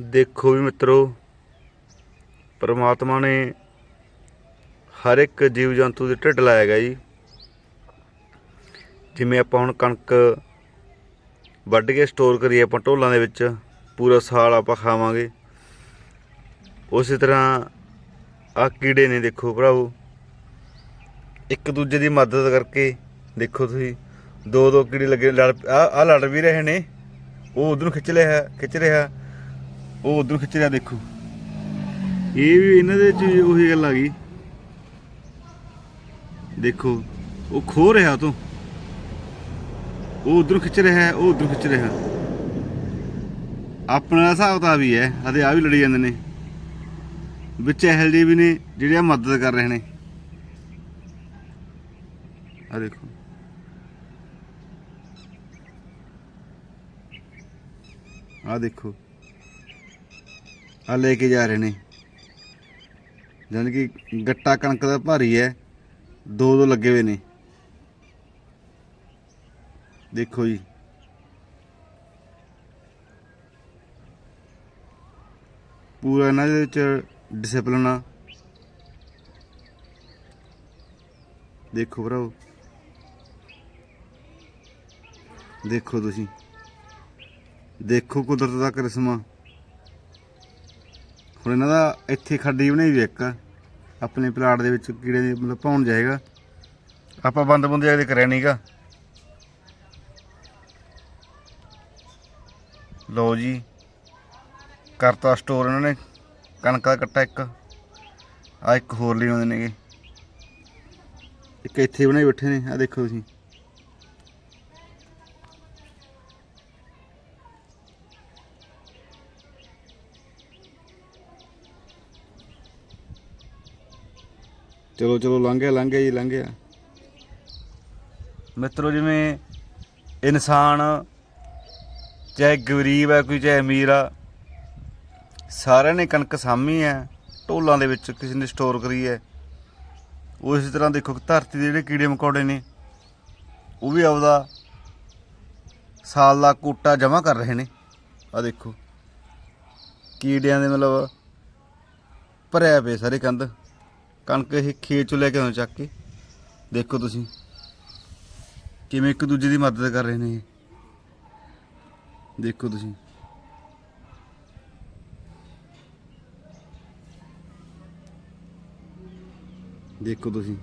ਦੇਖੋ ਵੀ ਮਿੱਤਰੋ, ਪਰਮਾਤਮਾ ਨੇ ਹਰ ਇੱਕ ਜੀਵ ਜੰਤੂ ਦੇ ਢਿੱਡ ਲਾਇਆ ਗਿਆ ਜੀ। ਜਿਵੇਂ ਆਪਾਂ ਹੁਣ ਕਣਕ ਵੱਢ ਕੇ ਸਟੋਰ ਕਰੀਏ ਆਪਾਂ ਢੋਲਾਂ ਦੇ ਵਿੱਚ, ਪੂਰਾ ਸਾਲ ਆਪਾਂ ਖਾਵਾਂਗੇ। ਉਸੇ ਤਰ੍ਹਾਂ ਆ ਕੀੜੇ ਨੇ ਦੇਖੋ ਭਰਾਵੋ। ਇੱਕ ਦੂਜੇ ਦੀ ਮਦਦ ਕਰਕੇ ਦੇਖੋ ਤੁਸੀਂ ਦੋ ਦੋ ਕੀੜੇ ਲੱਗੇ, ਲੜ ਆ ਲੜ ਵੀ ਰਹੇ ਨੇ। ਉਹ ਉਧਰ ਨੂੰ ਖਿੱਚ ਰਿਹਾ ਖਿੱਚ ਰਿਹਾ। ਉਹ ਉਧਰ ਖਿੱਚ ਰਿਹਾ ਦੇਖੋ। ਇਹ ਵੀ ਇਹਨਾਂ ਦੇ ਚ ਉਹੀ ਗੱਲ ਆ ਗਈ। ਦੇਖੋ ਉਹ ਖੋ ਰਿਹਾ ਤੋਂ। ਉਹ ਉਧਰ ਖਿੱਚ ਰਿਹਾ ਹੈ, ਉਹ ਉਧਰ ਖਿੱਚ ਰਿਹਾ। ਆਪਣਾ ਹਿਸਾਬ ਤਾਂ ਵੀ ਹੈ ਅਤੇ ਆ ਵੀ ਲੜੀ ਜਾਂਦੇ ਨੇ। ਵਿੱਚ ਇਹੋ ਜਿਹੇ ਵੀ ਨੇ ਜਿਹੜੇ ਆ ਮਦਦ ਕਰ ਰਹੇ ਨੇ। ਆ ਦੇਖੋ। ਆ ਦੇਖੋ। ਆ ਲੈ ਕੇ ਜਾ ਰਹੇ ਨੇ। ਜਾਣੀ ਕਿ ਗੱਟਾ ਕਣਕ ਦਾ ਭਾਰੀ ਹੈ। ਦੋ ਦੋ ਲੱਗੇ ਹੋਏ ਨੇ। ਦੇਖੋ ਜੀ। ਪੂਰਾ ਇਹਨਾਂ ਦੇ ਵਿੱਚ ਡਿਸਪਲਿਨ ਆ। ਦੇਖੋ ਭਰਾਓ ਦੇਖੋ ਤੁਸੀਂ। ਦੇਖੋ ਕੁਦਰਤ ਦਾ ਕਰਿਸ਼ਮਾ। ਹੁਣ ਇਹਨਾਂ ਦਾ ਇੱਥੇ ਖੱਡੀ ਬਣਾਈ ਵੀ ਇੱਕ, ਆਪਣੇ ਪਲਾਟ ਦੇ ਵਿੱਚ ਕੀੜੇ ਦੇ ਮਤਲਬ ਪਾਉਣ ਜਾਏਗਾ। ਆਪਾਂ ਬੰਦ ਬੰਦ ਜਗਦੇ ਕਰਿਆ ਨਹੀਂਗਾ ਲਓ ਜੀ, ਕਰਤਾ ਸਟੋਰ ਇਹਨਾਂ ਨੇ, ਕਣਕ ਦਾ ਕੱਟਾ ਇੱਕ। ਆ ਇੱਕ ਹੋਰ ਲਈ ਆਉਂਦੇ ਨੇਗੇ। ਇੱਕ ਇੱਥੇ ਬਣਾਈ ਬੈਠੇ ਨੇ ਆ ਦੇਖੋ ਤੁਸੀਂ। ਚਲੋ ਚਲੋ ਲੰਘ ਗਿਆ ਜੀ ਲੰਘ ਗਿਆ ਮਿੱਤਰੋ, ਜਿਵੇਂ ਇਨਸਾਨ, ਚਾਹੇ ਗਰੀਬ ਹੈ, ਕੋਈ ਚਾਹੇ ਅਮੀਰ ਆ, ਸਾਰਿਆਂ ਨੇ ਕਣਕ ਸਾਂਭੀ ਹੈ, ਢੋਲਾਂ ਦੇ ਵਿੱਚ ਕਿਸੇ ਨੇ ਸਟੋਰ ਕਰੀ ਹੈ। ਉਸੇ ਤਰ੍ਹਾਂ ਦੇਖੋ ਕਿ ਧਰਤੀ ਦੇ ਜਿਹੜੇ ਕੀੜੇ ਮਕੌੜੇ ਨੇ, ਉਹ ਵੀ ਆਪਦਾ ਸਾਲ ਦਾ ਕੋਟਾ ਜਮ੍ਹਾਂ ਕਰ ਰਹੇ ਨੇ। ਆ ਦੇਖੋ, ਕੀੜਿਆਂ ਦੇ ਮਤਲਬ ਭਰਿਆ ਪਏ ਸਾਰੇ ਕੰਧ। ਕਣਕ ਇਹ ਖੇਤ ਚੋਂ ਲੈ ਕੇ ਆਉਂਦੇ ਚੱਕ ਕੇ। ਦੇਖੋ ਤੁਸੀਂ, ਕਿਵੇਂ ਇੱਕ ਦੂਜੇ ਦੀ ਮਦਦ ਕਰ ਰਹੇ ਨੇ ਇਹ। ਦੇਖੋ ਤੁਸੀਂ। ਦੇਖੋ ਤੁਸੀਂ।